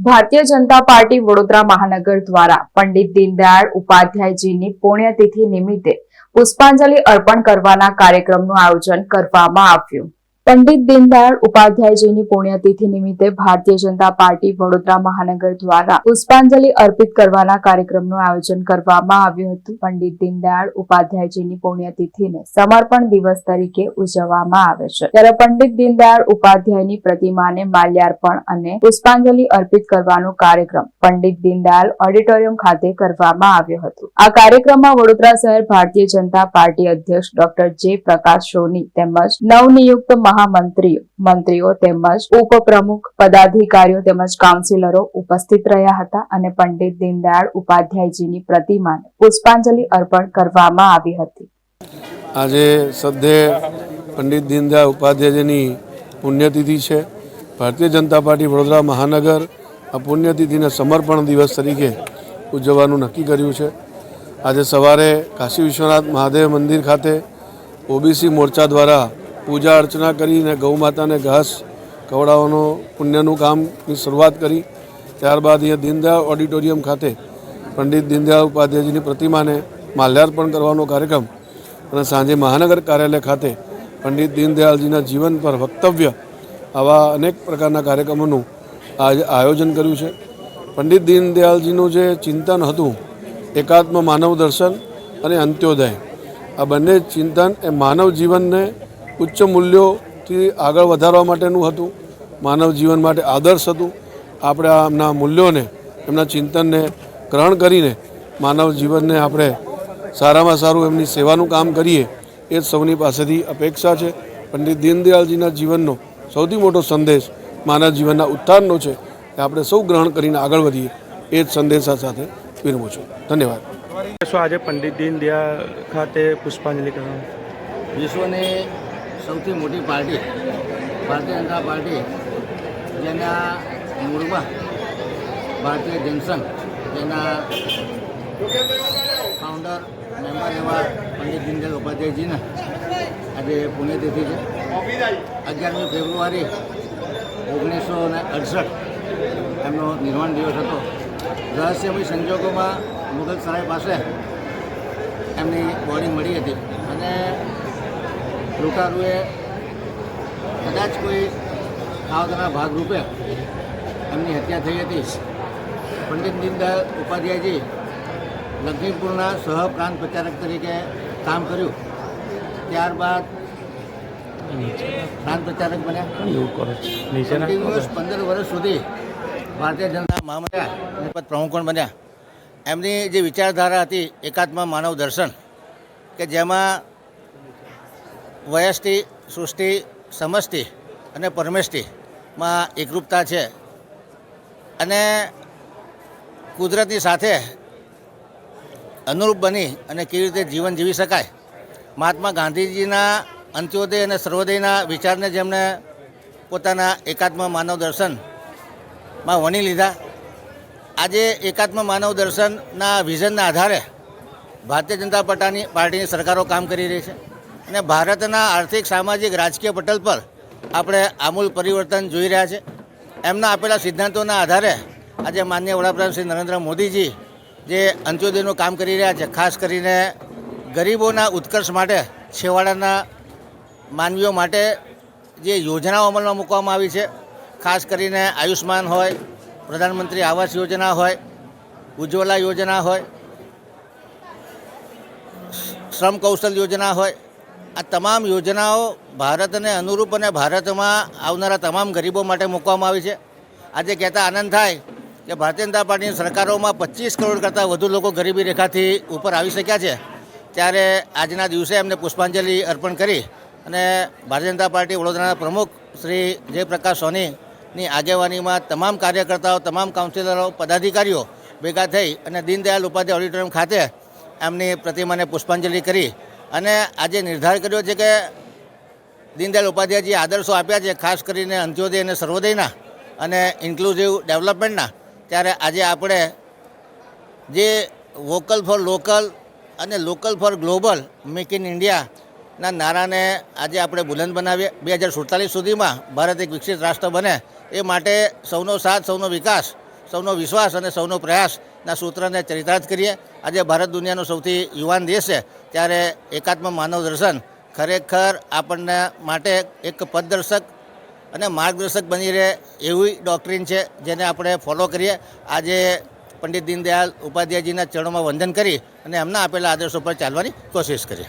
Bharatiya Janata party Vadodara મહાનગર દ્વારા પંડિત દીનદયાળ ઉપાધ્યાયજીની પુણ્યતિથિ નિમિત્તે પુષ્પાંજલિ અર્પણ કરવાના કાર્યક્રમનું આયોજન કરવામાં આવ્યું. પંડિત દીનદયાળ ઉપાધ્યાયજીની પુણ્યતિથિ નિમિત્તે ભારતીય જનતા પાર્ટી વડોદરા મહાનગર દ્વારા પુષ્પાંજલિ અર્પિત કરવાના કાર્યક્રમનું આયોજન કરવામાં આવ્યું હતું. પંડિત દીનદયાળ ઉપાધ્યાયજીની પુણ્યતિથિને સમર્પણ દિવસ તરીકે ઉજવવામાં આવે છે. ત્યારે પંડિત દીનદયાળ ઉપાધ્યાયની પ્રતિમાને માલ્યાર્પણ અને પુષ્પાંજલિ અર્પિત કરવાનો કાર્યક્રમ પંડિત દીનદયાળ ઓડિટોરિયમ ખાતે કરવામાં આવ્યો હતો. આ કાર્યક્રમમાં વડોદરા શહેર ભારતીય જનતા પાર્ટી અધ્યક્ષ ડોક્ટર જે પ્રકાશ સોની તેમજ નવનિયુક્ત મહામંત્રીઓ, મંત્રીઓ તેમજ ઉપપ્રમુખ, પદાધિકારીઓ તેમજ કાઉન્સિલરો ઉપસ્થિત રહ્યા હતા અને પંડિત દીનદયાળ ઉપાધ્યાયજીની પ્રતિમાને પુષ્પાંજલિ અર્પણ કરવામાં આવી હતી. આજે સદ્ય પંડિત દીનદયાળ ઉપાધ્યાયજીની પુણ્યતિથિ છે. ભારતીય જનતા પાર્ટી વડોદરા મહાનગર આ પુણ્યતિથિને સમર્પણ દિવસ તરીકે ઉજવવાનું નક્કી કર્યું છે. આજે સવારે કાશી વિશ્વનાથ મહાદેવ મંદિર ખાતે ઓબીસી મોરચા દ્વારા પૂજા અર્ચના કરીને ગૌ માતાને ઘાસ, ખવડાવવાનો પુણ્યનું કામની શરૂઆત કરી. ત્યારબાદ અહીંયા દીનદયાળ ઓડિટોરિયમ ખાતે પંડિત દીનદયાળ ઉપાધ્યાયજીની પ્રતિમાને માલ્યાર્પણ કરવાનો કાર્યક્રમ અને સાંજે મહાનગર કાર્યાલય ખાતે પંડિત દીનદયાળજીના જીવન પર વક્તવ્ય આવા અનેક પ્રકારના કાર્યક્રમોનું આજે આયોજન કર્યું છે. પંડિત દીનદયાળજીનું જે ચિંતન હતું, એકાત્મ માનવ દર્શન અને અંત્યોદય, આ બંને ચિંતન એ માનવ જીવનને ઉચ્ચ મૂલ્યોથી આગળ વધારવા માટેનું હતું માનવ જીવન માટે આદર્શ હતું. આપણે એમના મૂલ્યોને એમના ચિંતનને ગ્રહણ કરીને માનવ જીવનને આપણે સારામાં સારું એમની સેવાનું કામ કરીએ એ જ સૌની પાસેથી અપેક્ષા છે. પંડિત દીનદયાળજીના જીવનનો સૌથી મોટો સંદેશ માનવ જીવનના ઉત્થાનનો છે કે આપણે સૌ ગ્રહણ કરીને આગળ વધીએ એ જ સંદેશા સાથે વિરમું છું. ધન્યવાદ. શું આજે પંડિત દીનદયાળ ખાતે પુષ્પાંજલિ કરવામાં વિશ્વની સૌથી મોટી પાર્ટી, ભારતીય જનતા પાર્ટી, જેના મૂળમાં ભારતીય જનસંઘ, જેના ફાઉન્ડર મેમ્બર એવા પંડિત દીનદયાલ ઉપાધ્યાયજીના આજે પુણ્યતિથિ છે. અગિયારમી ફેબ્રુઆરી ઓગણીસો ને અડસઠ એમનો નિર્માણ દિવસ હતો. રહસ્યમય સંજોગોમાં મુગલ સરાય પાસે એમની બોડી મળી હતી અને લૂંટારુએ કદાચ કોઈ આવતાના ભાગરૂપે એમની હત્યા થઈ હતી. પંડિત દીનદયાળ ઉપાધ્યાયજી લખીમપુરના સહ પ્રાંત પ્રચારક તરીકે કામ કર્યું. ત્યારબાદ પ્રાંત પ્રચારક બન્યા. કન્ટિન્યુઅસ પંદર વર્ષ સુધી ભારતીય જનતા મહામંડળ પદ પ્રમુખ બન્યા. એમની જે વિચારધારા હતી એકાત્મા માનવ દર્શન કે જેમાં વયષ્ટિ સૃષ્ટિ, સમષ્ટિ અને પરમેષ્ટિમાં એકરૂપતા છે. અને કુદરતની સાથે અનુરૂપ બની અને કેવી રીતે જીવન જીવી શકાય? મહાત્મા ગાંધીજીના અંત્યોદય અને સર્વોદયના વિચારને જેમણે પોતાના એકાત્મ માનવ દર્શનમાં વણી લીધા. આજે એકાત્મ માનવ દર્શનના વિઝનના આધારે ભારતીય જનતા પાર્ટીની પાર્ટીની સરકારો કામ કરી રહી છે. અને ભારતના આર્થિક, સામાજિક, રાજકીય પટલ પર આપણે આમૂલ પરિવર્તન જોઈ રહ્યા છે. એમના આપેલા સિદ્ધાંતોના આધારે આજે માનનીય વડાપ્રધાન શ્રી નરેન્દ્ર મોદીજી જે અંત્યોદયનું કામ કરી રહ્યા છે, ખાસ કરીને ગરીબોના ઉત્કર્ષ માટે, છેવાડાના માનવીઓ માટે જે યોજનાઓ અમલમાં મૂકવામાં આવી છે, ખાસ કરીને આયુષ્માન હોય, પ્રધાનમંત્રી આવાસ યોજના હોય, ઉજ્જવલા યોજના હોય, શ્રમ કૌશલ યોજના હોય આ તમામ યોજનાઓ ભારતને અનુરૂપ અને ભારતમાં આવનારા તમામ ગરીબો માટે મૂકવામાં આવી છે. આજે કહેતા આનંદ થાય કે ભારતીય જનતા પાર્ટીની સરકારોમાં પચીસ કરોડ કરતાં વધુ લોકો ગરીબી રેખાથી ઉપર આવી શક્યા છે. ત્યારે આજના દિવસે એમને પુષ્પાંજલિ અર્પણ કરી અને ભારતીય જનતા પાર્ટી વડોદરાના પ્રમુખ શ્રી જયપ્રકાશ સોનીની આગેવાનીમાં તમામ કાર્યકર્તાઓ, તમામ કાઉન્સિલરો, પદાધિકારીઓ ભેગા થઈ અને દીનદયાળ ઉપાધ્યાય ઓડિટોરિયમ ખાતે એમની પ્રતિમાને પુષ્પાંજલિ કરી અને આજે નિર્ધાર કર્યો છે કે દીનદયાલ ઉપાધ્યાયજી આદર્શો આપ્યા છે, ખાસ કરીને અંત્યોદય અને સર્વોદયના અને ઇન્ક્લુઝિવ ડેવલપમેન્ટના ત્યારે આજે આપણે જે વોકલ ફોર લોકલ અને local for global make in ઇન્ડિયાના નારાને આજે આપણે બુલંદ બનાવીએ. બે હજાર સુડતાલીસ સુધીમાં ભારત એક વિકસિત રાષ્ટ્ર બને એ માટે સૌનો સાથ, સૌનો વિકાસ, સૌનો વિશ્વાસ અને સૌનો પ્રયાસના સૂત્રને ચરિતાર્થ કરીએ. આજે ભારત દુનિયાનો સૌથી યુવાન દેશ છે. ત્યારે એકાત્મ માનવ દર્શન ખરેખર આપણને માટે એક પદદર્શક અને માર્ગદર્શક બની રહે એવી ડૉક્ટ્રીન છે, જેને આપણે ફોલો કરીએ. આજે પંડિત દીનદયાળ ઉપાધ્યાયજીના ચરણોમાં વંદન કરી અને એમના આપેલા આદર્શો પર ચાલવાની કોશિશ કરીએ.